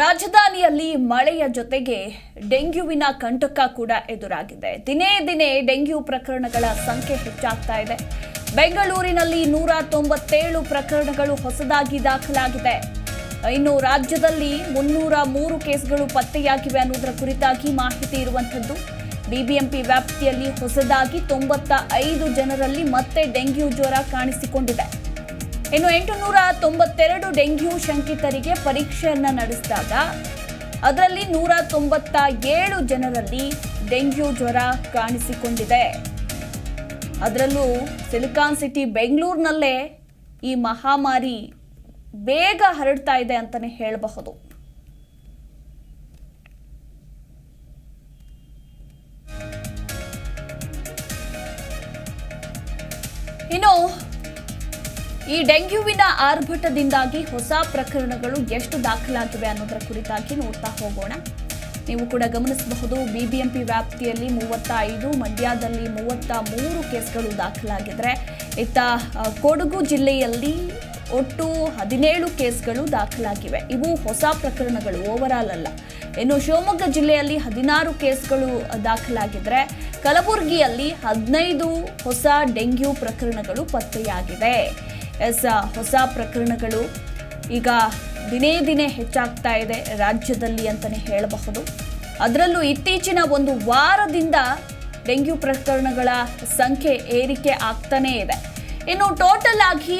ರಾಜಧಾನಿಯಲ್ಲಿ ಮಳೆಯ ಜೊತೆಗೆ ಡೆಂಗ್ಯೂವಿನ ಕಂಟಕ ಕೂಡ ಎದುರಾಗಿದೆ. ದಿನೇ ದಿನೇ ಡೆಂಗ್ಯೂ ಪ್ರಕರಣಗಳ ಸಂಖ್ಯೆ ಹೆಚ್ಚಾಗ್ತಾ ಇದೆ. ಬೆಂಗಳೂರಿನಲ್ಲಿ ನೂರ ತೊಂಬತ್ತೇಳು ಪ್ರಕರಣಗಳು ಹೊಸದಾಗಿ ದಾಖಲಾಗಿದೆ. ಇನ್ನು ರಾಜ್ಯದಲ್ಲಿ ಮುನ್ನೂರ ಮೂರು ಕೇಸ್ಗಳು ಪತ್ತೆಯಾಗಿವೆ ಅನ್ನೋದರ ಕುರಿತಾಗಿ ಮಾಹಿತಿ ಇರುವಂಥದ್ದು. ಬಿಬಿಎಂಪಿ ವ್ಯಾಪ್ತಿಯಲ್ಲಿ ಹೊಸದಾಗಿ ತೊಂಬತ್ತ ಐದು ಜನರಲ್ಲಿ ಮತ್ತೆ ಡೆಂಗ್ಯೂ ಜ್ವರ ಕಾಣಿಸಿಕೊಂಡಿದೆ. ಇನ್ನು ಎಂಟುನೂರ ತೊಂಬತ್ತೆರಡು ಡೆಂಗ್ಯೂ ಶಂಕಿತರಿಗೆ ಪರೀಕ್ಷೆಯನ್ನು ನಡೆಸಿದಾಗ ಅದರಲ್ಲಿ ನೂರ ತೊಂಬತ್ತ ಏಳು ಜನರಲ್ಲಿ ಡೆಂಗ್ಯೂ ಜ್ವರ ಕಾಣಿಸಿಕೊಂಡಿದೆ. ಅದರಲ್ಲೂ ಸಿಲಿಕಾನ್ ಸಿಟಿ ಬೆಂಗಳೂರಿನಲ್ಲೇ ಈ ಮಹಾಮಾರಿ ಬೇಗ ಹರಡ್ತಾ ಇದೆ ಅಂತಾನೆ ಹೇಳಬಹುದು. ಇನ್ನು ಈ ಡೆಂಗ್ಯೂವಿನ ಆರ್ಭಟದಿಂದಾಗಿ ಹೊಸ ಪ್ರಕರಣಗಳು ಎಷ್ಟು ದಾಖಲಾಗಿವೆ ಅನ್ನೋದರ ಕುರಿತಾಗಿ ನೋಡ್ತಾ ಹೋಗೋಣ. ನೀವು ಕೂಡ ಗಮನಿಸಬಹುದು, ಬಿಬಿಎಂಪಿ ವ್ಯಾಪ್ತಿಯಲ್ಲಿ ಮೂವತ್ತ ಐದು ಮಂಡ್ಯದಲ್ಲಿ ಮೂವತ್ತ ಮೂರು ಕೇಸ್ಗಳು ದಾಖಲಾಗಿದ್ರೆ, ಇತ್ತ ಕೊಡಗು ಜಿಲ್ಲೆಯಲ್ಲಿ ಒಟ್ಟು ಹದಿನೇಳು ಕೇಸ್ಗಳು ದಾಖಲಾಗಿವೆ. ಇವು ಹೊಸ ಪ್ರಕರಣಗಳು ಓವರಾಲ್ ಅಲ್ಲ. ಇನ್ನು ಶಿವಮೊಗ್ಗ ಜಿಲ್ಲೆಯಲ್ಲಿ ಹದಿನಾರು ಕೇಸ್ಗಳು ದಾಖಲಾಗಿದ್ರೆ, ಕಲಬುರಗಿಯಲ್ಲಿ ಹದಿನೈದು ಹೊಸ ಡೆಂಗ್ಯೂ ಪ್ರಕರಣಗಳು ಪತ್ತೆಯಾಗಿವೆ. ಎಸ್ ಹೊಸ ಪ್ರಕರಣಗಳು ಈಗ ದಿನೇ ದಿನೇ ಹೆಚ್ಚಾಗ್ತಾ ಇದೆ ರಾಜ್ಯದಲ್ಲಿ ಅಂತಲೇ ಹೇಳಬಹುದು. ಅದರಲ್ಲೂ ಇತ್ತೀಚಿನ ಒಂದು ವಾರದಿಂದ ಡೆಂಗ್ಯೂ ಪ್ರಕರಣಗಳ ಸಂಖ್ಯೆ ಏರಿಕೆ ಆಗ್ತಾನೇ ಇದೆ. ಇನ್ನು ಟೋಟಲ್ ಆಗಿ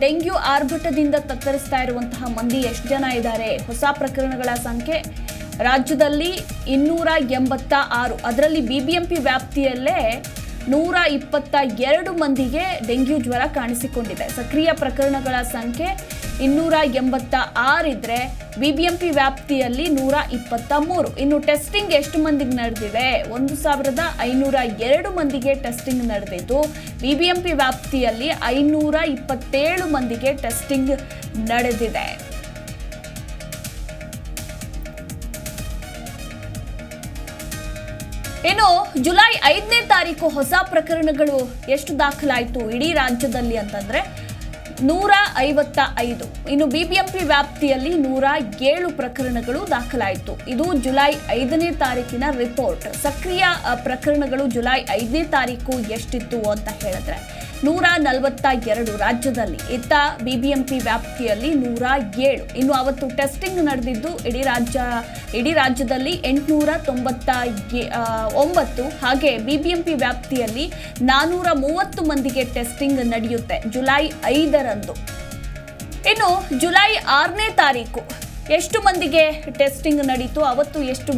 ಡೆಂಗ್ಯೂ ಆರ್ಭಟದಿಂದ ತತ್ತರಿಸ್ತಾ ಇರುವಂತಹ ಮಂದಿ ಎಷ್ಟು ಜನ ಇದ್ದಾರೆ? ಹೊಸ ಪ್ರಕರಣಗಳ ಸಂಖ್ಯೆ ರಾಜ್ಯದಲ್ಲಿ ಇನ್ನೂರ ಎಂಬತ್ತ ಆರು. ಅದರಲ್ಲಿ ಬಿ ಬಿ ಎಂ ಪಿ ವ್ಯಾಪ್ತಿಯಲ್ಲೇ ನೂರ ಇಪ್ಪತ್ತ ಎರಡು ಮಂದಿಗೆ ಡೆಂಗ್ಯೂ ಜ್ವರ ಕಾಣಿಸಿಕೊಂಡಿದೆ. ಸಕ್ರಿಯ ಪ್ರಕರಣಗಳ ಸಂಖ್ಯೆ ಇನ್ನೂರ ಎಂಬತ್ತ ಆರಿದ್ರೆ ಬಿಬಿಎಂಪಿ ವ್ಯಾಪ್ತಿಯಲ್ಲಿ ನೂರ ಇಪ್ಪತ್ತ ಮೂರು. ಇನ್ನು ಟೆಸ್ಟಿಂಗ್ ಎಷ್ಟು ಮಂದಿಗೆ ನಡೆದಿದೆ? ಒಂದು ಸಾವಿರದ ಐನೂರ ಎರಡು ಮಂದಿಗೆ ಟೆಸ್ಟಿಂಗ್ ನಡೆದಿದ್ದು, ಬಿಬಿಎಂಪಿ ವ್ಯಾಪ್ತಿಯಲ್ಲಿ ಐನೂರ ಇಪ್ಪತ್ತೇಳು ಮಂದಿಗೆ ಟೆಸ್ಟಿಂಗ್ ನಡೆದಿದೆ. ಇನ್ನು ಜುಲೈ ಐದನೇ ತಾರೀಕು ಹೊಸ ಪ್ರಕರಣಗಳು ಎಷ್ಟು ದಾಖಲಾಯಿತು ಇಡೀ ರಾಜ್ಯದಲ್ಲಿ ಅಂತಂದ್ರೆ ನೂರ ಐವತ್ತ ಐದು ಇನ್ನು ಬಿಬಿಎಂಪಿ ವ್ಯಾಪ್ತಿಯಲ್ಲಿ ನೂರ ಏಳು ಪ್ರಕರಣಗಳು ದಾಖಲಾಯಿತು. ಇದು ಜುಲೈ ಐದನೇ ತಾರೀಕಿನ ರಿಪೋರ್ಟ್. ಸಕ್ರಿಯ ಪ್ರಕರಣಗಳು ಜುಲೈ ಐದನೇ ತಾರೀಕು ಎಷ್ಟಿತ್ತು ಅಂತ ಹೇಳಿದ್ರೆ ನೂರ ನಲವತ್ತ ಎರಡು ರಾಜ್ಯದಲ್ಲಿ, ಇತ್ತ ಬಿಬಿಎಂಪಿ ವ್ಯಾಪ್ತಿಯಲ್ಲಿ ನೂರ ಏಳು ಇನ್ನು ಅವತ್ತು ಟೆಸ್ಟಿಂಗ್ ನಡೆದಿದ್ದು, ಇಡೀ ರಾಜ್ಯ, ಇಡೀ ರಾಜ್ಯದಲ್ಲಿ ಎಂಟುನೂರ ತೊಂಬತ್ತ ಒಂಬತ್ತು, ಹಾಗೆ ಬಿಬಿಎಂಪಿ ವ್ಯಾಪ್ತಿಯಲ್ಲಿ ನಾನೂರ ಮೂವತ್ತು ಮಂದಿಗೆ ಟೆಸ್ಟಿಂಗ್ ನಡೆಯುತ್ತೆ. ಜುಲೈ ಇನ್ನು ಜುಲೈ ಆರನೇ ತಾರೀಕು ಎಷ್ಟು ಮಂದಿಗೆ ಟೆಸ್ಟಿಂಗ್ ನಡೀತು, ಅವತ್ತು ಎಷ್ಟು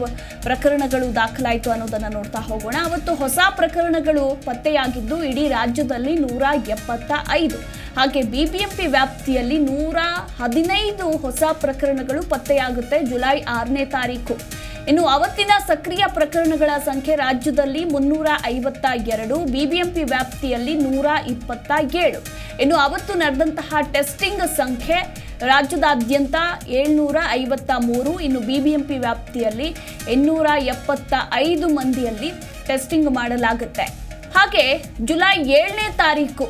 ಪ್ರಕರಣಗಳು ದಾಖಲಾಯಿತು ಅನ್ನೋದನ್ನು ನೋಡ್ತಾ ಹೋಗೋಣ. ಅವತ್ತು ಹೊಸ ಪ್ರಕರಣಗಳು ಪತ್ತೆಯಾಗಿದ್ದು ಇಡೀ ರಾಜ್ಯದಲ್ಲಿ ನೂರ ಎಪ್ಪತ್ತ ಐದು. ಹಾಗೆ ಬಿ ಬಿ ಎಂ ಪಿ ವ್ಯಾಪ್ತಿಯಲ್ಲಿ ನೂರ ಹದಿನೈದು ಹೊಸ ಪ್ರಕರಣಗಳು ಪತ್ತೆಯಾಗುತ್ತೆ ಜುಲೈ ಆರನೇ ತಾರೀಕು. ಇನ್ನು ಅವತ್ತಿನ ಸಕ್ರಿಯ ಪ್ರಕರಣಗಳ ಸಂಖ್ಯೆ ರಾಜ್ಯದಲ್ಲಿ ಮುನ್ನೂರ ಐವತ್ತ ಎರಡು, ಬಿಬಿಎಂಪಿ ವ್ಯಾಪ್ತಿಯಲ್ಲಿ ನೂರ ಇಪ್ಪತ್ತ ಏಳು. ಇನ್ನು ಅವತ್ತು ನಡೆದಂತಹ ಟೆಸ್ಟಿಂಗ್ ಸಂಖ್ಯೆ ರಾಜ್ಯದಾದ್ಯಂತ ಏಳ್ನೂರ ಐವತ್ತ ಮೂರು, ಇನ್ನು ಬಿಬಿಎಂಪಿ ವ್ಯಾಪ್ತಿಯಲ್ಲಿ ಇನ್ನೂರ ಎಪ್ಪತ್ತ ಐದು ಮಂದಿಯಲ್ಲಿ ಟೆಸ್ಟಿಂಗ್ ಮಾಡಲಾಗುತ್ತೆ. ಹಾಗೆ ಜುಲೈ ಏಳನೇ ತಾರೀಕು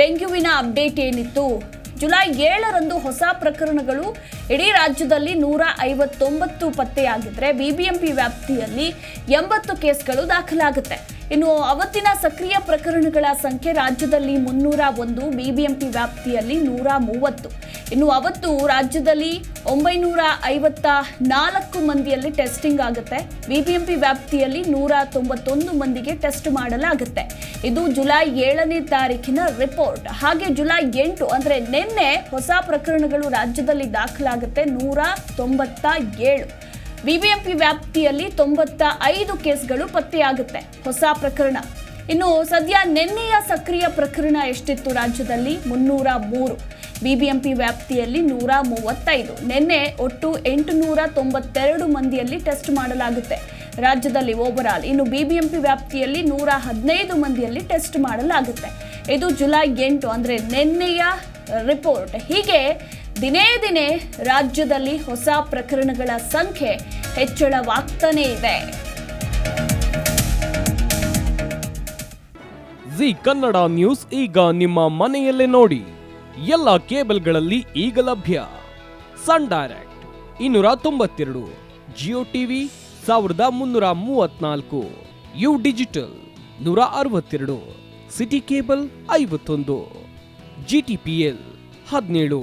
ಡೆಂಗ್ಯೂವಿನ ಅಪ್ಡೇಟ್ ಏನಿತ್ತು? ಜುಲೈ ಏಳರಂದು ಹೊಸ ಪ್ರಕರಣಗಳು ಇಡೀ ರಾಜ್ಯದಲ್ಲಿ ನೂರ ಐವತ್ತೊಂಬತ್ತು ಪತ್ತೆಯಾಗಿದ್ರೆ ಬಿಬಿಎಂಪಿ ವ್ಯಾಪ್ತಿಯಲ್ಲಿ ಎಂಬತ್ತು ಕೇಸ್ಗಳು ದಾಖಲಾಗುತ್ತೆ. ಇನ್ನು ಅವತ್ತಿನ ಸಕ್ರಿಯ ಪ್ರಕರಣಗಳ ಸಂಖ್ಯೆ ರಾಜ್ಯದಲ್ಲಿ ಮುನ್ನೂರ ಒಂದು, ಬಿಬಿಎಂಪಿ ವ್ಯಾಪ್ತಿಯಲ್ಲಿ ನೂರ ಮೂವತ್ತು. ಇನ್ನು ಅವತ್ತು ರಾಜ್ಯದಲ್ಲಿ ಒಂಬೈನೂರ ಐವತ್ತ ನಾಲ್ಕು ಮಂದಿಯಲ್ಲಿ ಟೆಸ್ಟಿಂಗ್ ಆಗುತ್ತೆ. ಬಿಬಿಎಂಪಿ ವ್ಯಾಪ್ತಿಯಲ್ಲಿ ನೂರ ತೊಂಬತ್ತೊಂದು ಮಂದಿಗೆ ಟೆಸ್ಟ್ ಮಾಡಲಾಗುತ್ತೆ. ಇದು ಜುಲೈ ಏಳನೇ ತಾರೀಕಿನ ರಿಪೋರ್ಟ್. ಹಾಗೆ ಜುಲೈ ಎಂಟು ಅಂದರೆ ನಿನ್ನೆ ಹೊಸ ಪ್ರಕರಣಗಳು ರಾಜ್ಯದಲ್ಲಿ ದಾಖಲಾಗುತ್ತೆ ನೂರ ತೊಂಬತ್ತ ಏಳು. ಬಿಬಿಎಂಪಿ ವ್ಯಾಪ್ತಿಯಲ್ಲಿ ತೊಂಬತ್ತ ಐದು ಕೇಸ್ಗಳು ಪತ್ತೆಯಾಗುತ್ತೆ. ಹೊಸ ಪ್ರಕರಣ. ಇನ್ನು ಸದ್ಯ ನಿನ್ನೆಯ ಸಕ್ರಿಯ ಪ್ರಕರಣ ಎಷ್ಟಿತ್ತು ರಾಜ್ಯದಲ್ಲಿ? ಮುನ್ನೂರ ಮೂರು ಬಿಬಿಎಂಪಿ ವ್ಯಾಪ್ತಿಯಲ್ಲಿ ನೂರ ಮೂವತ್ತೈದು ನಿನ್ನೆ ಒಟ್ಟು ಎಂಟುನೂರ ತೊಂಬತ್ತೆರಡು ಮಂದಿಯಲ್ಲಿ ಟೆಸ್ಟ್ ಮಾಡಲಾಗುತ್ತೆ. ರಾಜ್ಯದಲ್ಲಿ ಓವರಾಲ್ ಇನ್ನು ಬಿಬಿಎಂಪಿ ವ್ಯಾಪ್ತಿಯಲ್ಲಿ ನೂರ ಹದಿನೈದು ಮಂದಿಯಲ್ಲಿ ಟೆಸ್ಟ್ ಮಾಡಲಾಗುತ್ತೆ. ಇದು ಜುಲೈ ಎಂಟು, ಅಂದರೆ ನಿನ್ನೆಯ ರಿಪೋರ್ಟ್. ಹೀಗೆ ದಿನೇ ದಿನೇ ರಾಜ್ಯದಲ್ಲಿ ಹೊಸ ಪ್ರಕರಣಗಳ ಸಂಖ್ಯೆ ಹೆಚ್ಚಳವಾಗ್ತಾನೇ ಇದೆ. ಜಿ ಕನ್ನಡ ನ್ಯೂಸ್ ಈಗ ನಿಮ್ಮ ಮನೆಯಲ್ಲೇ ನೋಡಿ. ಎಲ್ಲ ಕೇಬಲ್ಗಳಲ್ಲಿ ಈಗ ಲಭ್ಯ. ಸನ್ ಡೈರೆಕ್ಟ್ ಇನ್ನೂರ ತೊಂಬತ್ತೆರಡು, ಜಿಯೋ ಟಿವಿ ಸಾವಿರದ ಮುನ್ನೂರ ಮೂವತ್ನಾಲ್ಕು, ಯು ಡಿಜಿಟಲ್ ನೂರ ಅರವತ್ತೆರಡು, ಸಿಟಿ ಕೇಬಲ್ ಐವತ್ತೊಂದು, ಜಿ ಟಿ ಪಿ ಎಲ್ ಹದಿನೇಳು.